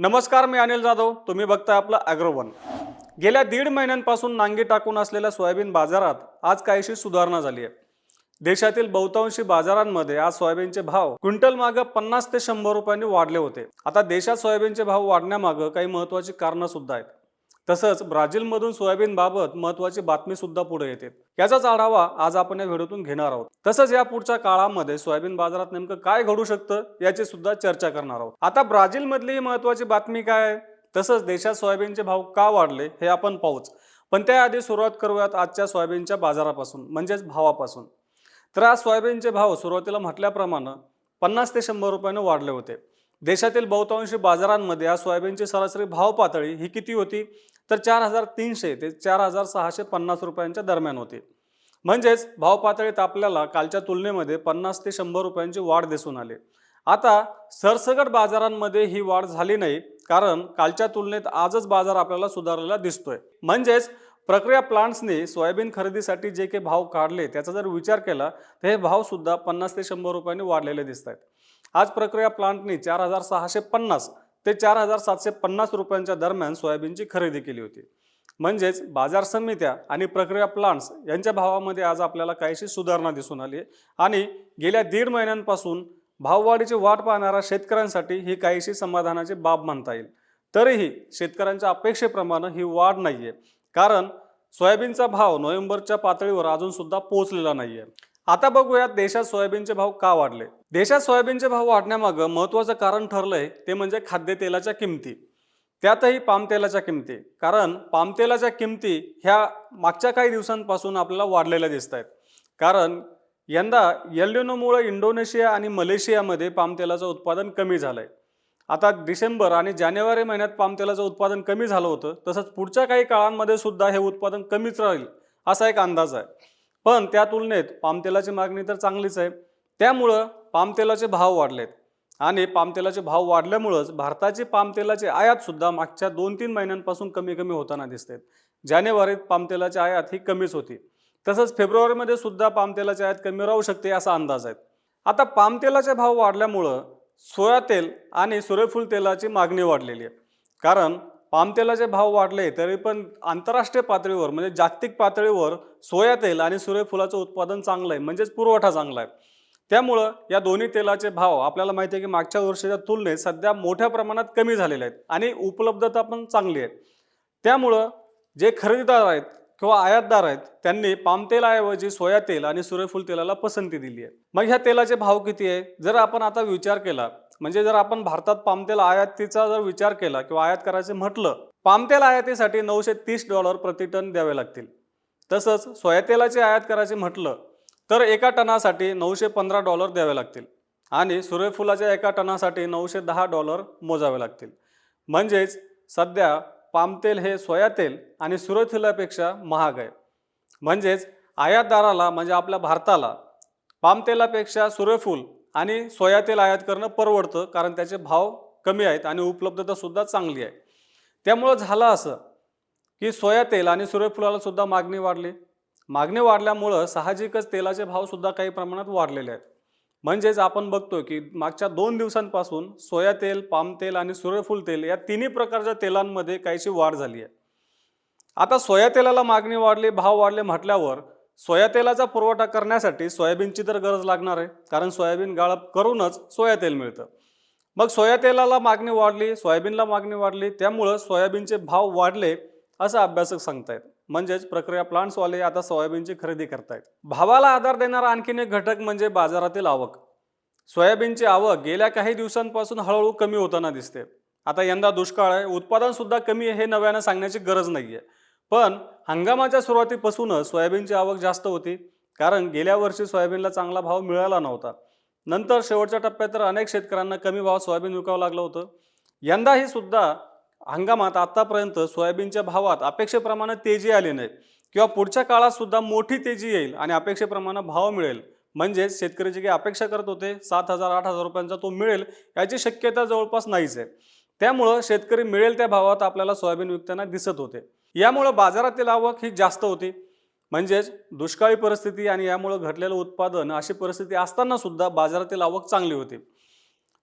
नमस्कार मी अनिल जाधव. तुम्ही बघताय आपलं अॅग्रोवन. गेल्या दीड महिन्यांपासून नांगी टाकून असलेल्या सोयाबीन बाजारात आज काहीशी सुधारणा झाली आहे. देशातील बहुतांशी बाजारांमध्ये आज सोयाबीनचे भाव क्विंटल मागं पन्नास ते शंभर रुपयांनी वाढले होते. आता देशात सोयाबीनचे भाव वाढण्यामागं काही महत्त्वाची कारणं सुद्धा आहेत. तसंच ब्राझीलमधून सोयाबीन बाबत महत्वाची बातमी सुद्धा पुढे येते. याचाच आढावा आज आपण या व्हिडिओतून घेणार आहोत. तसंच या पुढच्या काळामध्ये सोयाबीन बाजारात नेमकं काय घडू शकतं याची सुद्धा चर्चा करणार आहोत. आता ब्राझीलमधली ही महत्वाची बातमी काय आहे? तसंच देशात सोयाबीनचे भाव का वाढले हे आपण पाहूच. पण त्याआधी सुरुवात करूयात आजच्या सोयाबीनच्या बाजारापासून म्हणजेच भावापासून. तर आज सोयाबीनचे भाव सुरुवातीला म्हटल्याप्रमाणे पन्नास ते शंभर रुपयाने वाढले होते. देशातील बहुतांशी बाजारांमध्ये आज सोयाबीनची सरासरी भाव पातळी ही किती होती? तर चार हजार तीनशे ते चार हजार सहाशे पन्नास रुपयांच्या दरम्यान होती. म्हणजेच भाव पातळीत आपल्याला कालच्या तुलनेमध्ये पन्नास ते शंभर रुपयांची वाढ दिसून आली. आता सरसगट बाजारांमध्ये ही वाढ झाली नाही कारण कालच्या तुलनेत आजच बाजार आपल्याला सुधारलेला दिसतोय. म्हणजेच प्रक्रिया प्लांट्सने सोयाबीन खरेदीसाठी जे काही भाव काढले त्याचा जर विचार केला तर हे भाव सुद्धा पन्नास ते शंभर रुपयांनी वाढलेले दिसत आहेत आज प्रक्रिया प्लांटने चार हजार सहाशे पन्नास ते चार हजार सातशे पन्नास रुपयांच्या दरम्यान सोयाबीनची खरेदी केली होती. म्हणजेच बाजार समित्या आणि प्रक्रिया प्लांट्स यांच्या भावामध्ये आज आपल्याला काहीशी सुधारणा दिसून आली आहे. आणि गेल्या दीड महिन्यांपासून भाववाढीची वाट पाहणाऱ्या शेतकऱ्यांसाठी ही काहीशी समाधानाची बाब म्हणता येईल. तरीही शेतकऱ्यांच्या अपेक्षेप्रमाणे ही वाढ नाही आहे कारण सोयाबीनचा भाव नोव्हेंबरच्या पातळीवर अजून सुद्धा पोहोचलेला नाही आहे आता बघूयात देशात सोयाबीनचे भाव का वाढले? देशात सोयाबीनचे भाव वाढण्यामागं महत्त्वाचं कारण ठरलंय ते म्हणजे खाद्यतेलाच्या किमती. त्यातही पामतेलाच्या किमती. कारण पामतेलाच्या किमती ह्या मागच्या काही दिवसांपासून आपल्याला वाढलेल्या दिसत आहेत. कारण यंदा एल्युनोमुळे इंडोनेशिया आणि मलेशियामध्ये पामतेलाचं उत्पादन कमी झालंय. आता डिसेंबर आणि जानेवारी महिन्यात पामतेलाचं उत्पादन कमी झालं होतं तसंच पुढच्या काही काळांमध्ये सुद्धा हे उत्पादन कमीच राहील असा एक अंदाज आहे. पण त्या तुलनेत पामतेलाची मागणी तर चांगलीच आहे. त्यामुळं पामतेलाचे भाव वाढलेत. आणि पामतेलाचे भाव वाढल्यामुळंच भारताची पामतेलाची आयातसुद्धा मागच्या दोन तीन महिन्यांपासून कमी कमी होताना दिसते जानेवारीत पामतेलाची आयात ही कमीच होती. तसंच फेब्रुवारीमध्ये सुद्धा पामतेलाची आयात कमी राहू शकते असा अंदाज आहे. आता पामतेलाचे भाव वाढल्यामुळं सोया तेल आणि सूर्यफूल तेलाची मागणी वाढलेली आहे. कारण पामतेलाचे भाव वाढले तरी पण आंतरराष्ट्रीय पातळीवर म्हणजे जागतिक पातळीवर सोया तेल आणि सूर्यफुलाचं उत्पादन चांगलं आहे म्हणजेच पुरवठा चांगला आहे. त्यामुळं या दोन्ही तेलाचे भाव आपल्याला माहिती आहे की मागच्या वर्षाच्या तुलनेत सध्या मोठ्या प्रमाणात कमी झालेले आहेत आणि उपलब्धता पण चांगली आहे. त्यामुळं जे खरेदीदार आहेत किंवा आयातदार आहेत त्यांनी पामतेलाऐवजी सोया तेल आणि सूर्यफूल तेलाला पसंती दिली आहे. मग ह्या तेलाचे भाव किती आहे? जर आपण आता विचार केला म्हणजे जर आपण भारतात पामतेल आयातीचा जर विचार केला किंवा आयात करायचे म्हटलं पामतेल आयातीसाठी नऊशे तीस डॉलर प्रति टन द्यावे लागतील. तसंच सोया तेलाची आयात करायचे म्हटलं तर एका टनासाठी नऊशे पंधरा डॉलर द्यावे लागतील आणि सूर्यफुलाच्या एका टनासाठी नऊशे दहा डॉलर मोजावे लागतील. म्हणजेच सध्या पामतेल हे सोया तेल आणि सूर्यफुलापेक्षा महाग आहे. म्हणजेच आयातदाराला म्हणजे आपल्या भारताला पामतेलापेक्षा सूर्यफूल आणि सोया तेल आयात करणं परवडतं कारण त्याचे भाव कमी आहेत आणि उपलब्धतासुद्धा चांगली आहे. त्यामुळं झालं असं की सोया तेल आणि सूर्यफुलाला सुद्धा मागणी वाढली. मागणी वाढल्यामुळं साहजिकच तेलाचे भावसुद्धा काही प्रमाणात वाढलेले आहेत. म्हणजेच आपण बघतो की मागच्या दोन दिवसांपासून सोया तेल पाम तेल आणि सूर्यफूल तेल या तिन्ही प्रकारच्या तेलांमध्ये काहीशी वाढ झाली आहे. आता सोया तेलाला मागणी वाढली भाव वाढले म्हटल्यावर सोया तेलाचा पुरवठा करण्यासाठी सोयाबीनची तर गरज लागणार आहे कारण सोयाबीन गाळप करूनच सोया तेल मिळतं. मग सोया तेलाला मागणी वाढली सोयाबीनला मागणी वाढली त्यामुळं सोयाबीनचे भाव वाढले असं अभ्यासक सांगतायत. म्हणजेच प्रक्रिया प्लांट्सवाले आता सोयाबीनची खरेदी करतायत. भावाला आधार देणारा आणखीन एक घटक म्हणजे बाजारातील आवक. सोयाबीनची आवक गेल्या काही दिवसांपासून हळूहळू कमी होताना दिसते. आता यंदा दुष्काळ आहे उत्पादन सुद्धा कमी आहे हे नव्यानं सांगण्याची गरज नाही आहे पण हंगामाच्या सुरुवातीपासूनच सोयाबीनची आवक जास्त होती कारण गेल्या वर्षी सोयाबीनला चांगला भाव मिळाला नव्हता. नंतर शेवटच्या टप्प्यात तर अनेक शेतकऱ्यांना कमी भावात सोयाबीन विकावं लागलं होतं. यंदाही सुद्धा हंगामात आतापर्यंत सोयाबीनच्या भावात अपेक्षेप्रमाणे तेजी आली नाही किंवा पुढच्या काळात सुद्धा मोठी तेजी येईल आणि अपेक्षेप्रमाणे भाव मिळेल. म्हणजेच शेतकरी जे काही अपेक्षा करत होते सात हजार आठ हजार रुपयांचा तो मिळेल याची शक्यता जवळपास नाहीच आहे. त्यामुळं शेतकरी मिळेल त्या भावात आपल्याला सोयाबीन विकताना दिसत होते. यामुळं बाजारातील आवक ही जास्त होती. म्हणजेच दुष्काळी परिस्थिती आणि यामुळं घटलेलं उत्पादन अशी परिस्थिती असताना सुद्धा बाजारातील आवक चांगली होती.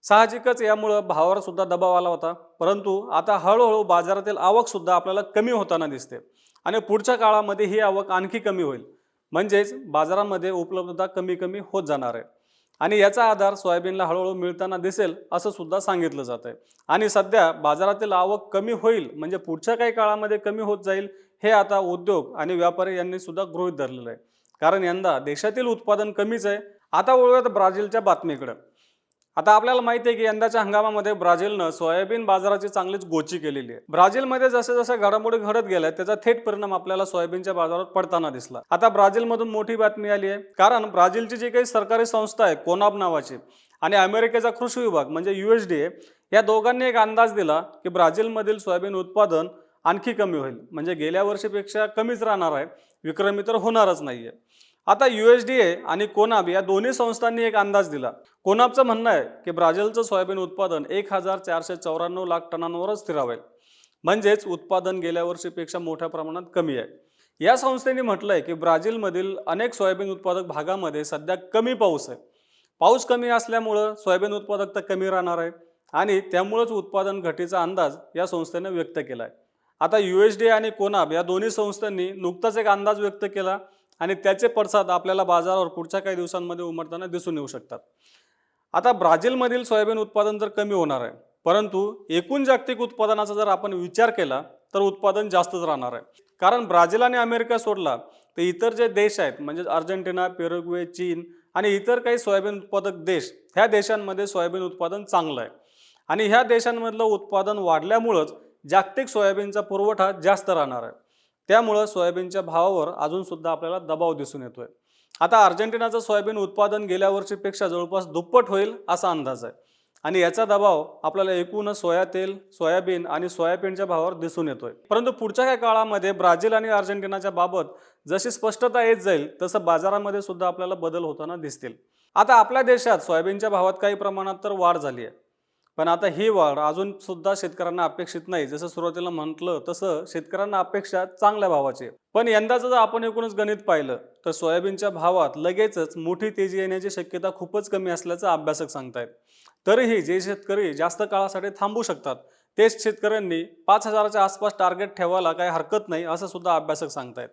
साहजिकच यामुळं भावावर सुद्धा दबाव आला होता. परंतु आता हळूहळू बाजारातील आवक सुद्धा आपल्याला कमी होताना दिसते आणि पुढच्या काळामध्ये ही आवक आणखी कमी होईल. म्हणजेच बाजारामध्ये उपलब्धता कमी कमी होत जाणार आहे. आणि याचा आधार सोयाबीनला हळूहळू मिळताना दिसेल असं सुद्धा सांगितलं जात आहे आणि सध्या बाजारातील आवक कमी होईल म्हणजे पुढच्या काही काळामध्ये कमी होत जाईल हे आता उद्योग आणि व्यापारी यांनी सुद्धा गृहीत धरलेलं आहे. कारण यंदा देशातील उत्पादन कमीच आहे. आता वळूयात ब्राझीलच्या बातमीकडं. आता आपल्याला माहिती आहे की यंदाच्या हंगामामध्ये ब्राझीलनं सोयाबीन बाजाराची चांगलीच गोची केलेली आहे. ब्राझीलमध्ये जसे जसे घडामोडी घडत गेल्या त्याचा थेट परिणाम आपल्याला सोयाबीनच्या बाजारात पडताना दिसला. आता ब्राझीलमधून मोठी बातमी आली आहे. कारण ब्राझीलची जी काही सरकारी संस्था आहे कोनाब नावाची आणि अमेरिकेचा कृषी विभाग म्हणजे युएसडीए या दोघांनी एक अंदाज दिला की ब्राझीलमधील सोयाबीन उत्पादन आणखी कमी होईल. म्हणजे गेल्या वर्षीपेक्षा कमीच राहणार आहे. विक्रमी तर होणारच नाहीये. आता यू एस डी ए आणि कोनाब या दोन्ही संस्थांनी एक अंदाज दिला. कोनाबचं म्हणणं आहे की ब्राझीलचं सोयाबीन उत्पादन एक हजार चारशे चौऱ्याण्णव लाख टनांवरच स्थिरावेल. म्हणजेच उत्पादन गेल्या वर्षीपेक्षा मोठ्या प्रमाणात कमी आहे. या संस्थेने म्हटलं आहे की ब्राझीलमधील अनेक सोयाबीन उत्पादक भागामध्ये सध्या कमी पाऊस आहे. पाऊस कमी असल्यामुळं सोयाबीन उत्पादकता कमी राहणार आहे आणि त्यामुळंच उत्पादन घटीचा अंदाज या संस्थेने व्यक्त केला आहे आता यू एच डी आणि कोनाब या दोन्ही संस्थांनी नुकताच एक अंदाज व्यक्त केला आणि त्याचे पडसाद आपल्याला बाजारावर पुढच्या काही दिवसांमध्ये उमटताना दिसून येऊ शकतात. आता ब्राझीलमधील सोयाबीन उत्पादन तर कमी होणार आहे परंतु एकूण जागतिक उत्पादनाचा जर आपण विचार केला तर उत्पादन जास्तच राहणार आहे. कारण ब्राझील आणि अमेरिका सोडला तर इतर जे देश आहेत म्हणजे अर्जेंटिना पेरुग्वे चीन आणि इतर काही सोयाबीन उत्पादक देश ह्या देशांमध्ये सोयाबीन उत्पादन चांगलं आहे. आणि ह्या देशांमधलं उत्पादन वाढल्यामुळंच जागतिक सोयाबीनचा पुरवठा जास्त राहणार आहे. त्यामुळं सोयाबीनच्या भावावर अजून सुद्धा आपल्याला दबाव दिसून येतोय. आता अर्जेंटिनाचं सोयाबीन उत्पादन गेल्या वर्षीपेक्षा जवळपास दुप्पट होईल असा अंदाज आहे. आणि याचा दबाव आपल्याला एकूणच सोया तेल सोयाबीन आणि सोयाबीनच्या भावावर दिसून येतोय. परंतु पुढच्या काही काळामध्ये ब्राझील आणि अर्जेंटिनाच्या बाबत जशी स्पष्टता येत जाईल तसं बाजारामध्ये सुद्धा आपल्याला बदल होताना दिसतील. आता आपल्या देशात सोयाबीनच्या भावात काही प्रमाणात तर वाढ झाली आहे. पण आता ही वाढ अजून सुद्धा शेतकऱ्यांना अपेक्षित नाही. जसं सुरुवातीला म्हटलं तसं शेतकऱ्यांना अपेक्षा चांगल्या भावाची पण यंदाचं जर आपण एकूणच गणित पाहिलं तर सोयाबीनच्या भावात लगेचच मोठी तेजी येण्याची शक्यता खूपच कमी असल्याचं अभ्यासक सांगतायत. तरीही जे शेतकरी जास्त काळासाठी थांबू शकतात तेच शेतकऱ्यांनी पाच हजाराच्या आसपास टार्गेट ठेवायला काही हरकत नाही असं सुद्धा अभ्यासक सांगतायत.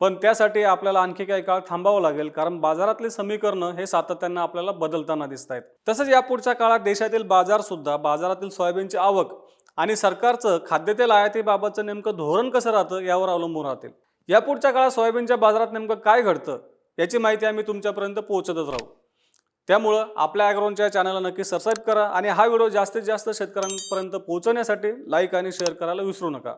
पण त्यासाठी आपल्याला आणखी काही काळ थांबावं लागेल कारण बाजारातले समीकरणं हे सातत्यानं आपल्याला बदलताना दिसत आहेत तसंच या पुढच्या काळात देशातील बाजार सुद्धा बाजारातील सोयाबीनची आवक आणि सरकारचं खाद्यतेल आयातीबाबतचं नेमकं धोरण कसं राहतं यावर अवलंबून राहतील. या पुढच्या काळात सोयाबीनच्या बाजारात नेमकं काय घडतं याची माहिती आम्ही तुमच्यापर्यंत पोहोचतच राहू. त्यामुळं आपल्या ॲग्रोनच्या चॅनलला नक्की सबस्क्राईब करा आणि हा व्हिडिओ जास्तीत जास्त शेतकऱ्यांपर्यंत पोहोचवण्यासाठी लाईक आणि शेअर करायला विसरू नका.